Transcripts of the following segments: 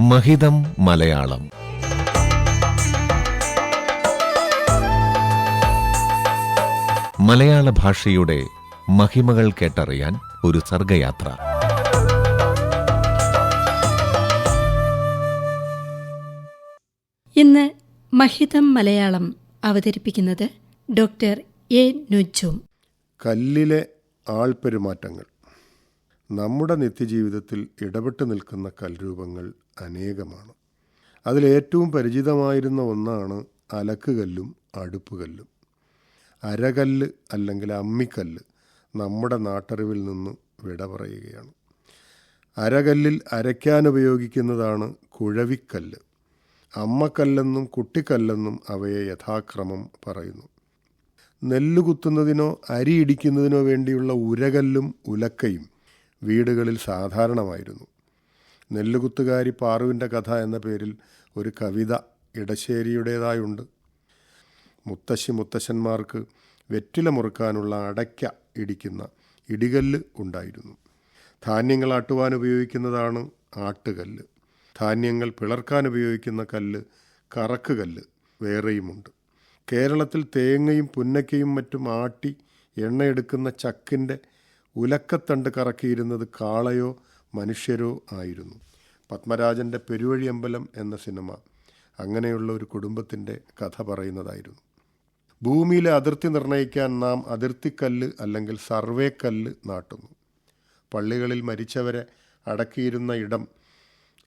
മഹിതം മലയാളം. മലയാള ഭാഷയുടെ മഹിമകൾ കേട്ടറിയാൻ ഒരു സർഗയാത്ര. ഇന്ന് മഹിതം മലയാളം അവതരിപ്പിക്കുന്നത് ഡോക്ടർ എ നുജും. കല്ലിലെ ആൾപ്പെരുമാറ്റങ്ങൾ നമ്മുടെ നിത്യജീവിതത്തിൽ ഇടപെട്ട് നിൽക്കുന്ന കൽരൂപങ്ങൾ അനേകമാണ്. അതിലേറ്റവും പരിചിതമായിരുന്ന ഒന്നാണ് അലക്കുകല്ലും അടുപ്പുകല്ലും. അരകല്ല് അല്ലെങ്കിൽ അമ്മിക്കല്ല് നമ്മുടെ നാട്ടറിവിൽ നിന്ന് വിട പറയുകയാണ്. അരകല്ലിൽ അരയ്ക്കാൻ ഉപയോഗിക്കുന്നതാണ് കുഴവിക്കല്ല്. അമ്മക്കല്ലെന്നും കുട്ടിക്കല്ലെന്നും അവയെ യഥാക്രമം പറയുന്നു. നെല്ല് കുത്തുന്നതിനോ അരി ഇടിക്കുന്നതിനോ വേണ്ടിയുള്ള ഉരകല്ലും ഉലക്കയും വീടുകളിൽ സാധാരണമായിരുന്നു. നെല്ലുകുത്തുകാരി പാറുവിന്റെ കഥ എന്ന പേരിൽ ഒരു കവിത ഇടശ്ശേരിയുടേതായുണ്ട്. മുത്തശ്ശി മുത്തശ്ശന്മാർക്ക് വെറ്റില മുറുക്കാനുള്ള അടയ്ക്ക ഇടിക്കുന്ന ഇടികല്ല് ഉണ്ടായിരുന്നു. ധാന്യങ്ങൾ ആട്ടുവാൻ ഉപയോഗിക്കുന്നതാണ് ആട്ടുകല്ല്. ധാന്യങ്ങൾ പിളർക്കാൻ ഉപയോഗിക്കുന്ന കല്ല് കറക്കുകല്ല് വേറെയുമുണ്ട്. കേരളത്തിൽ തേങ്ങയും പുന്നക്കയും മറ്റും ആട്ടി എണ്ണയെടുക്കുന്ന ചക്കിന്റെ ഉലക്കത്തണ്ട് കറക്കിയിരുന്നത് കാളയോ മനുഷ്യരോ ആയിരുന്നു. പത്മരാജന്റെ പെരുവഴി അമ്പലം എന്ന സിനിമ അങ്ങനെയുള്ള ഒരു കുടുംബത്തിന്റെ കഥ പറയുന്നതായിരുന്നു. ഭൂമിയിലെ അതിർത്തി നിർണയിക്കാൻ നാം അതിർത്തിക്കല്ല് അല്ലെങ്കിൽ സർവേ കല്ല് നാട്ടുന്നു. പള്ളികളിൽ മരിച്ചവരെ അടക്കിയിരുന്ന ഇടം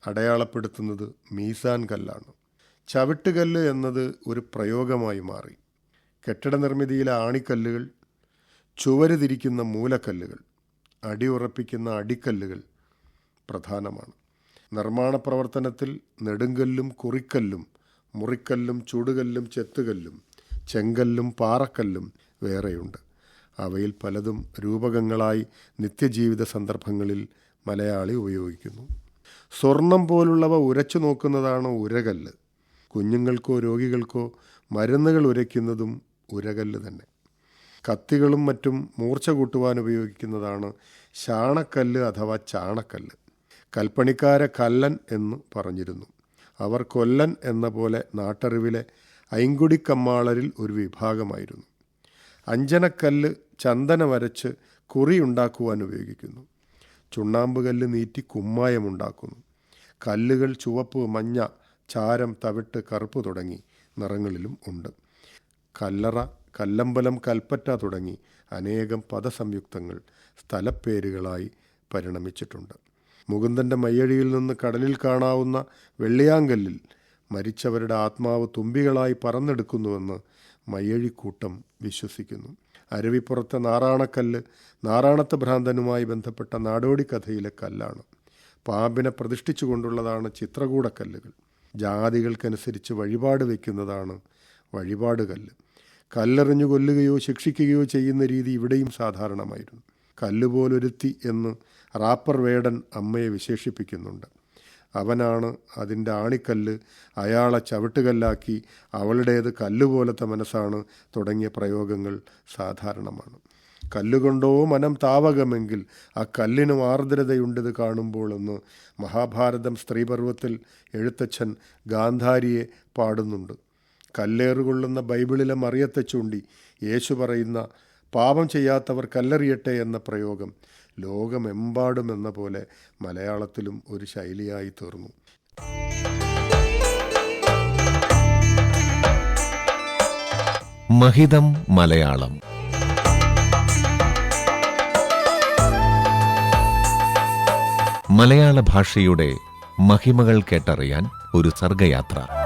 അടയാളപ്പെടുത്തുന്നത് മീസാൻ കല്ലാണ്. ചവിട്ടുകല്ല് എന്നത് ഒരു പ്രയോഗമായി മാറി. കെട്ടിട നിർമ്മിതിയിലെ ആണിക്കല്ലുകൾ ചുവര് മൂലക്കല്ലുകൾ മൂലക്കല്ലുകൾ അടിയുറപ്പിക്കുന്ന അടിക്കല്ലുകൾ പ്രധാനമാണ്. നിർമ്മാണ പ്രവർത്തനത്തിൽ നെടുങ്കല്ലും കുറിക്കല്ലും മുറിക്കല്ലും ചുടുകല്ലും ചെത്തുകല്ലും ചെങ്കല്ലും പാറക്കല്ലും വേറെയുണ്ട്. അവയിൽ പലതും രൂപകങ്ങളായി നിത്യജീവിത സന്ദർഭങ്ങളിൽ മലയാളി ഉപയോഗിക്കുന്നു. സ്വർണം പോലുള്ളവ ഉരച്ചു നോക്കുന്നതാണ് ഉരകല്ല്. കുഞ്ഞുങ്ങൾക്കോ രോഗികൾക്കോ മരുന്നുകൾ ഉരയ്ക്കുന്നതും ഉരകല്ല് തന്നെ. കത്തികളും മറ്റും മൂർച്ച കൂട്ടുവാൻ ഉപയോഗിക്കുന്നതാണ് ശാണക്കല്ല് അഥവാ ചാണക്കല്ല്. കൽപ്പണിക്കാരെ കല്ലൻ എന്ന് പറഞ്ഞിരുന്നു. അവർ കൊല്ലൻ എന്ന പോലെ നാട്ടറിവിലെ ഐങ്കുടിക്കമ്മാളരിൽ ഒരു വിഭാഗമായിരുന്നു. അഞ്ജനക്കല്ല് ചന്ദന വരച്ച് കുറി ഉണ്ടാക്കുവാൻ ഉപയോഗിക്കുന്നു. ചുണ്ണാമ്പ് കല്ല് നീറ്റി കുമ്മായമുണ്ടാക്കുന്നു. കല്ലുകൾ ചുവപ്പ് മഞ്ഞ ചാരം തവിട്ട് കറുപ്പ് തുടങ്ങി നിറങ്ങളിലും ഉണ്ട്. കല്ലറ കല്ലമ്പലം കൽപ്പറ്റ തുടങ്ങി അനേകം പദസംയുക്തങ്ങൾ സ്ഥലപ്പേരുകളായി പരിണമിച്ചിട്ടുണ്ട്. മുകുന്ദന്റെ മയ്യഴിയിൽ നിന്ന് കടലിൽ കാണാവുന്ന വെള്ളിയാങ്കല്ലിൽ മരിച്ചവരുടെ ആത്മാവ് തുമ്പികളായി പറന്നെടുക്കുന്നുവെന്ന് മയ്യഴിക്കൂട്ടം വിശ്വസിക്കുന്നു. അരുവിപ്പുറത്തെ നാറാണക്കല്ല് നാറാണത്ത് ഭ്രാന്തനുമായി ബന്ധപ്പെട്ട നാടോടി കഥയിലെ കല്ലാണ്. പാമ്പിനെ പ്രതിഷ്ഠിച്ചുകൊണ്ടുള്ളതാണ് ചിത്രകൂടക്കല്ലുകൾ. ജാതികൾക്കനുസരിച്ച് വഴിപാട് വയ്ക്കുന്നതാണ് വഴിപാട് കല്ല് കല്ലെറിഞ്ഞു കൊല്ലുകയോ ശിക്ഷിക്കുകയോ ചെയ്യുന്ന രീതി ഇവിടെയും സാധാരണമായിരുന്നു. കല്ലുപോലൊരുത്തി എന്ന് റാപ്പർ വേടൻ അമ്മയെ വിശേഷിപ്പിക്കുന്നുണ്ട്. അവനാണ് അതിന്റെ ആണിക്കല്ല് അയാളെ ചവിട്ടുകല്ലാക്കി അവളുടേത് കല്ലുപോലത്തെ മനസ്സാണ് തുടങ്ങിയ പ്രയോഗങ്ങൾ സാധാരണമാണ്. കല്ലുകൊണ്ടോ മനം താവകമെങ്കിൽ ആ കല്ലിനും ആർദ്രതയുണ്ടത് കാണുമ്പോൾ എന്ന് മഹാഭാരതം സ്ത്രീപർവത്തിൽ എഴുത്തച്ഛൻ ഗാന്ധാരിയെ പാടുന്നുണ്ട്. കല്ലേറുകൊള്ളുന്ന ബൈബിളിലെ മറിയത്തെ ചൂണ്ടി യേശു പറയുന്ന പാപം ചെയ്യാത്തവർ കല്ലെറിയട്ടെ എന്ന പ്രയോഗം ലോകമെമ്പാടും എന്ന പോലെ മലയാളത്തിലും ഒരു ശൈലിയായി തീർന്നു. മഹിതം മലയാളം. മലയാള ഭാഷയുടെ മഹിമകൾ കേട്ടറിയാൻ ഒരു സർഗയാത്ര.